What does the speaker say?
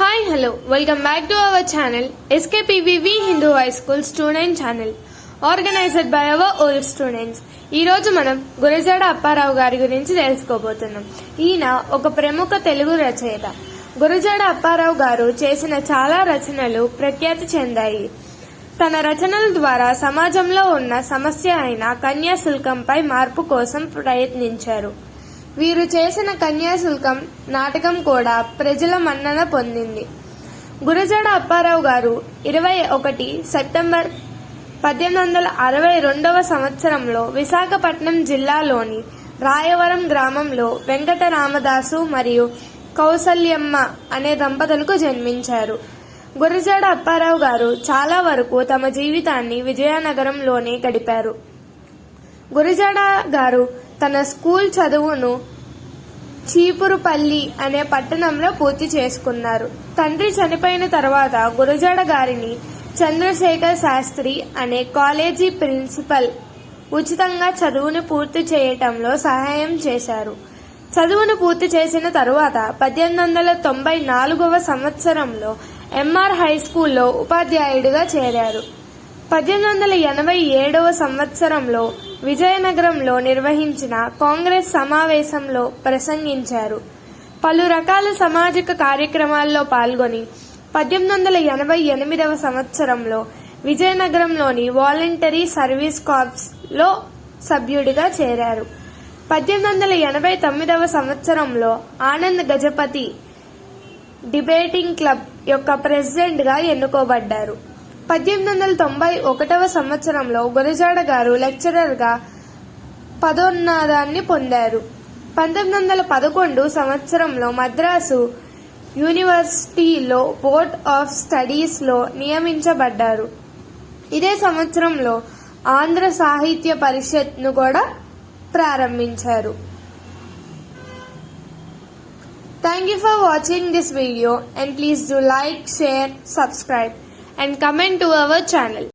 Hi hello welcome back to our channel SKPVV Hindu high school student channel organized by our old students ఈ రోజు మనం గురజాడ అప్పారావు గారి గురించి తెలుసుకోబోతున్నాం. ఈయన ఒక ప్రముఖ తెలుగు రచయిత. గురజాడ అప్పారావు గారు చేసిన చాలా రచనలు ప్రఖ్యాతి చెందాయి. తన రచనల ద్వారా సమాజంలో ఉన్న సమస్య అయిన కన్యాశుల్కంపై మార్పు కోసం ప్రయత్నించారు. వీరు చేసిన కన్యాశుల్కం నాటకం కూడా ప్రజల మన్నన పొందింది. గురజాడ అప్పారావు గారు ఇరవై ఒకటి సెప్టెంబర్ పద్దెనిమిది వందల అరవై రెండవ సంవత్సరంలో విశాఖపట్నం జిల్లాలోని రాయవరం గ్రామంలో వెంకట రామదాసు మరియు కౌసల్యమ్మ అనే దంపతులకు జన్మించారు. గురజాడ అప్పారావు గారు చాలా వరకు తమ జీవితాన్ని విజయనగరంలోనే గడిపారు. గురజాడ గారు తన స్కూల్ చదువును చీపురుపల్లి అనే పట్టణంలో పూర్తి చేసుకున్నారు. తండ్రి చనిపోయిన తర్వాత గురజాడ గారిని చంద్రశేఖర్ శాస్త్రి అనే కాలేజీ ప్రిన్సిపల్ ఉచితంగా చదువును పూర్తి చేయటంలో సహాయం చేశారు. చదువును పూర్తి చేసిన తరువాత పద్దెనిమిది వందల తొంభై నాలుగవ సంవత్సరంలో ఎంఆర్ హై స్కూల్లో ఉపాధ్యాయుడిగా చేరారు. పద్దెనిమిది వందల ఎనభై ఏడవ సంవత్సరంలో విజయనగరంలో నిర్వహించిన కాంగ్రెస్ సమావేశంలో ప్రసంగించారు. పలు రకాల సామాజిక కార్యక్రమాల్లో పాల్గొని పద్దెనిమిది వందల ఎనభై ఎనిమిదవ సంవత్సరంలో విజయనగరంలోని వాలంటరీ సర్వీస్ కార్ప్స్లో సభ్యుడిగా చేరారు. పద్దెనిమిది వందల ఎనభై తొమ్మిదవ సంవత్సరంలో ఆనంద్ గజపతి డిబేటింగ్ క్లబ్ యొక్క ప్రెసిడెంట్గా ఎన్నుకోబడ్డారు. పద్దెనిమిది వందల తొంభై ఒకటవ సంవత్సరంలో గురజాడ గారు లెక్చరర్గా పదోన్నదాన్ని పొందారు. పంతొమ్మిది వందల పదకొండు సంవత్సరంలో మద్రాసు యూనివర్సిటీలో బోర్డ్ ఆఫ్ స్టడీస్లో నియమించబడ్డారు. ఇదే సంవత్సరంలో ఆంధ్ర సాహిత్య పరిషత్ను కూడా ప్రారంభించారు. Thank you for watching this video and please do like share subscribe and comment to our channel.